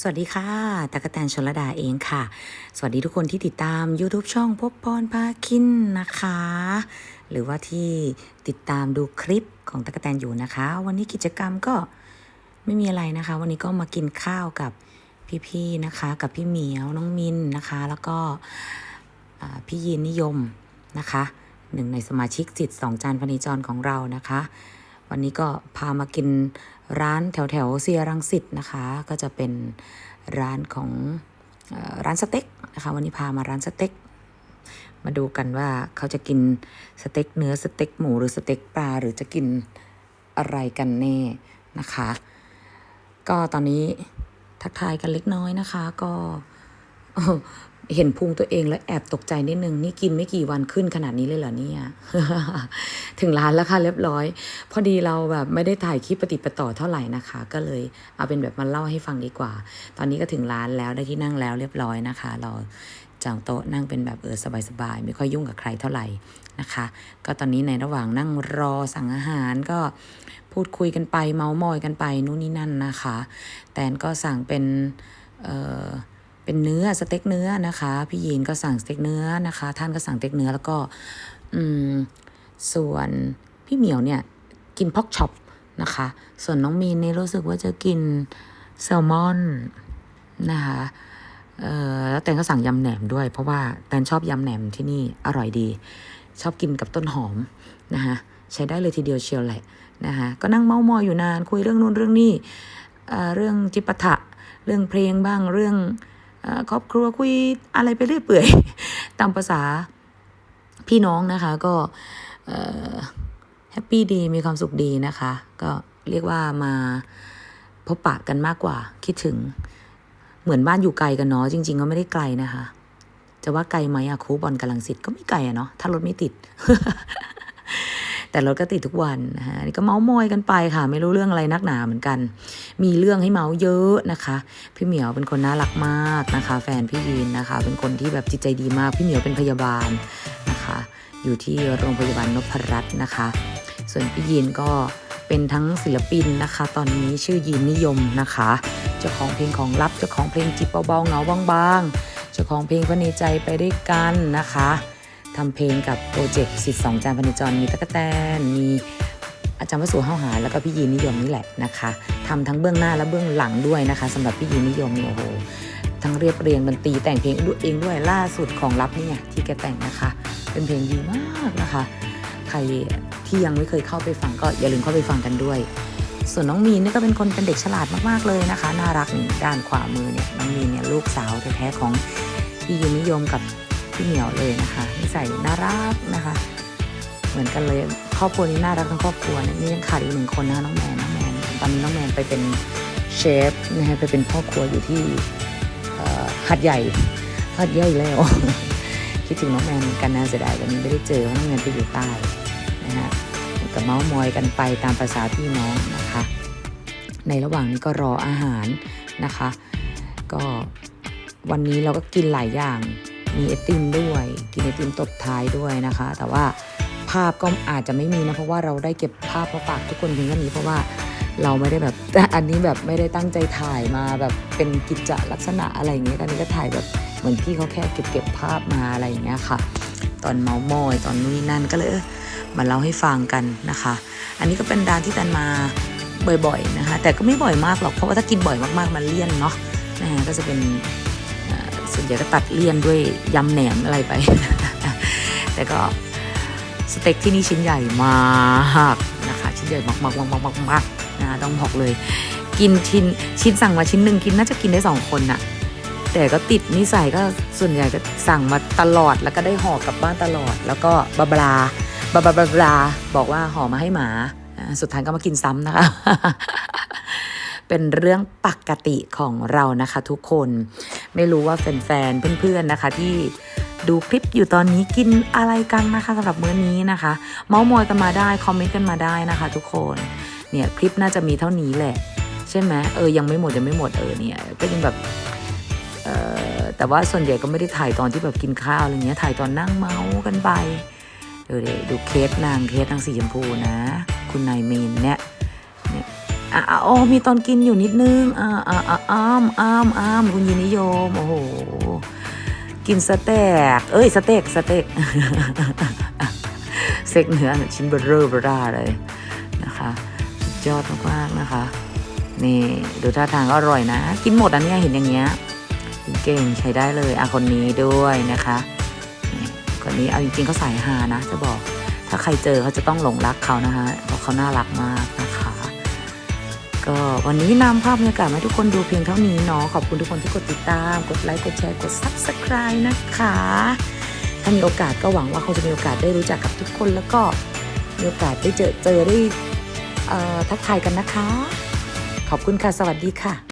สวัสดีค่ะตะกะแตนชลดาเองค่ะ สวัสดีทุกคนที่ติดตาม YouTube ช่องพบพรพาคินนะคะ หรือว่าที่ติดตามดูคลิปของตะกะแตนอยู่นะคะ วันนี้กิจกรรมก็ไม่มีอะไรนะคะ วันนี้ก็มากินข้าวกับพี่ๆนะคะ กับพี่เหมียวน้องมินนะคะ แล้วก็พี่ยีนนิยมนะคะหนึ่งในสมาชิกจิตสองจานพนีจรของเรานะคะ วันนี้ก็พามากินร้านแถวแถวเซียรังสิตนะคะ ก็จะเป็นร้านของร้านสเต็กนะคะ วันนี้พามาร้านสเต็ก มาดูกันว่าเขาจะกินสเต็กเนื้อสเต็กหมูหรือสเต็กปลาหรือจะกินอะไรกันแน่นะคะ ก็ตอนนี้ทักทายกันเล็กน้อยนะคะ ก็เออเห็นพุงตัวเองแล้วแอบตกใจนิดนึง นี่กินไม่กี่วันขึ้นขนาดนี้เลยเหรอเนี่ย ถึงร้านแล้วค่ะเรียบร้อย พอดีเราแบบไม่ได้ถ่ายคลิปปฏิปต่อเท่าไหร่นะคะ ก็เลยเอาเป็นแบบมาเล่าให้ฟังดีกว่า ตอนนี้ก็ถึงร้านแล้วได้ที่นั่งแล้วเรียบร้อยนะคะ เราจองโต๊ะนั่งเป็นแบบเออสบายๆไม่ค่อยยุ่งกับใครเท่าไหร่นะคะ ก็ตอนนี้ในระหว่างนั่งรอสั่งอาหารก็พูดคุยกันไปเมาส์มอยกันไปนู่นนี่นั่นนะคะ แตนก็สั่งเป็นเออเป็นเนื้อสเต็กเนื้อนะคะ พี่ยีนก็สั่งสเต็กเนื้อนะคะ ท่านก็สั่งสเต็กเนื้อแล้วก็อืม ส่วนพี่เหมียวเนี่ยกินพ็อกช็อปนะคะ ส่วนน้องมีนเนี่ยรู้สึกว่าจะกินแซลมอนนะคะแล้วแตนก็สั่งยำแหนมด้วยเพราะว่าแตนชอบยำแหนมที่นี่อร่อยดี ชอบกินกับต้นหอมนะคะใช้ได้เลยทีเดียวเชียวแหละนะคะก็นั่งเมาส์มอยอยู่นานคุยเรื่องนู้นเรื่องนี้เเรื่องจิปาถะเรื่องเพลงบ้างเรื่องครอบครัวคุยอะไรไปเรื่อยเปื่อย ตามภาษาพี่น้องนะคะก็ แฮปปี้ดีมีความสุขดีนะคะ ก็เรียกว่ามาพบปะกันมากกว่าคิดถึงเหมือนบ้านอยู่ไกลกันเนาะจริง ๆ ก็ไม่ได้ไกลนะคะ จะว่าไกลไหมอะคูบอลกำลังสิทธิ์ก็ไม่ไกลอะเนาะถ้ารถไม่ติด แต่รถก็ติดทุกวันนะฮะนี่ก็เมาส์มอยกันไปค่ะ ไม่รู้เรื่องอะไรนักหนาเหมือนกัน มีเรื่องให้เมาส์เยอะนะคะ พี่เหมียวเป็นคนน่ารักมากนะคะ แฟนพี่ยีนนะคะ เป็นคนที่แบบจิตใจดีมากพี่เหมียวเป็นพยาบาลนะคะ อยู่ที่โรงพยาบาลนพรัตน์นะคะ ส่วนพี่ยีนก็เป็นทั้งศิลปินนะคะ ตอนนี้ชื่อยีนนิยมนะคะ เจ้าของเพลงของลับเจ้าของเพลงจิบเบาๆเหงาบางๆเจ้าของเพลงพระเนใจไปด้วยกันนะคะทำเพลงกับโปรเจกต์สิทธิ์สองจานพเนจรมีตะกะแตนมีอาจารย์วสุห้าหา แล้วก็พี่ยีนนิยมนี่แหละนะคะทำทั้งเบื้องหน้าและเบื้องหลังด้วยนะคะสำหรับพี่ยีนนิยมเนี่ยโอ้โหทั้งเรียบเรียงดนตรีแต่งเพลงด้วยเองด้วยล่าสุดของลับนี่ไงที่แกแต่งนะคะ เป็นเพลงดีมากนะคะ ใครที่ยังไม่เคยเข้าไปฟังก็อย่าลืมเข้าไปฟังกันด้วย ส่วนน้องมีนนี่ก็เป็นคนเป็นเด็กฉลาดมากๆเลยนะคะ น่ารักนี่ด้านขวามือเนี่ยน้องมีนเนี่ยลูกสาวแท้ๆของพี่ยูนิยมกับพี่เหมียวเลยนะคะนิสัยน่ารักนะคะ เหมือนกันเลยครอบครัวนี้น่ารักทั้งครอบครัวเนี่ยนี่ยังขาดอีกหนึ่งคนนะน้องแมนน้องแมนตอนนี้น้องแมนไปเป็นเชฟนะฮะไปเป็นพ่อครัวอยู่ที่หัดใหญ่หัดใหญ่แล้ว คิดถึงน้องแมนเหมือนกันนะเสียดายวันนี้ไม่ได้เจอเพราะน้องแมนไปอยู่ใต้นะฮะก็เมาส์มอยกันไปตามภาษาพี่น้องนะคะ ในระหว่างนี้ก็รออาหารนะคะ ก็วันนี้เราก็กินหลายอย่างมีไอติมด้วย กินไอติมตบท้ายด้วยนะคะ แต่ว่าภาพก็อาจจะไม่มีนะเพราะว่าเราได้เก็บภาพมาฝากทุกคนเพียงแค่นี้เพราะว่าเราไม่ได้แบบอันนี้แบบไม่ได้ตั้งใจถ่ายมาแบบเป็นกิจลักษณะอะไรอย่างเงี้ยอันนี้ก็ถ่ายแบบ เหมือนพี่เขาแค่เก็บเก็บภาพมาอะไรอย่างเงี้ยค่ะ ตอนเมาส์มอยตอนนู้นนนั่นก็เลยมาเล่าให้ฟังกันนะคะ อันนี้ก็เป็นร้านที่ตันมาบ่อยๆนะคะ แต่ก็ไม่บ่อยมากหรอกเพราะว่าถ้ากินบ่อยมากๆมันเลี่ยนเนาะนะฮะก็จะเป็นส่วนใหญ่ก็ตัดเลี่ยนด้วยยำแหนมอะไรไป แต่ก็สเต็กที่นี่ชิ้นใหญ่มากนะคะชิ้นใหญ่มากๆมากๆมากๆนะต้องบอกเลย กินชิ้นชิ้นสั่งมาชิ้นหนึ่งกินน่าจะกินได้สองคนน่ะ แต่ก็ติดนิสัยก็ส่วนใหญ่ก็สั่งมาตลอดแล้วก็ได้ห่อกลับบ้านตลอด แล้วก็บาบลาบาบาบาบลาบอกว่าห่อมาให้หมา สุดท้ายก็มากินซ้ำนะคะ เป็นเรื่องปกติของเรานะคะ ทุกคนไม่รู้ว่าแฟนๆเพื่อนๆนะคะที่ดูคลิปอยู่ตอนนี้กินอะไรกันนะคะสำหรับมื้อนี้นะคะ เมาส์มอยกันมาได้ คอมเมนต์กันมาได้นะคะ ทุกคนเนี่ยคลิปน่าจะมีเท่านี้แหละ ใช่ไหมเออยังไม่หมดยังไม่หมดเออเนี่ยก็ยังแบบ แต่ว่าส่วนใหญ่ก็ไม่ได้ถ่ายตอนที่แบบกินข้าวอะไรเงี้ยถ่ายตอนนั่งเมาส์กันไปเดี๋ยวเดดูเคสนางเคสนางสีชมพูนะ คุณนายเมนเนี่ยเนี่ยอะอะโอ้มีตอนกินอยู่นิดนึงอ่าอ่าอ่าอ้ามอ้ามอ้ามคุณยินนิยมโอ้โหกินสเต็กเอ้ยสเต็กสเต็กเต็กเนื้อชิ้นเบอร์เรอร์เบอร์าเลยนะคะยอดมากๆนะคะนี่ดูท่าทางก็อร่อยนะ กินหมดอันนี้เห็นอย่างเงี้ย เก่งใช้ได้เลยอะคนนี้ด้วยนะคะคนนี้เอาจริงๆเขาสายฮานะ จะบอก ถ้าใครเจอเขาจะต้องหลงรักเขานะคะเพราะเขาน่ารักมากนะคะ ก็วันนี้นำภาพบรรยากาศมาทุกคนดูเพียงเท่านี้เนาะขอบคุณทุกคนที่กดติดตาม กดไลค์กดแชร์กด subscribe นะคะ ถ้ามีโอกาสก็หวังว่าเขาจะมีโอกาสได้รู้จักกับทุกคนแล้วก็มีโอกาสได้เจอเจอได้ทักทายกันนะคะ ขอบคุณค่ะ สวัสดีค่ะ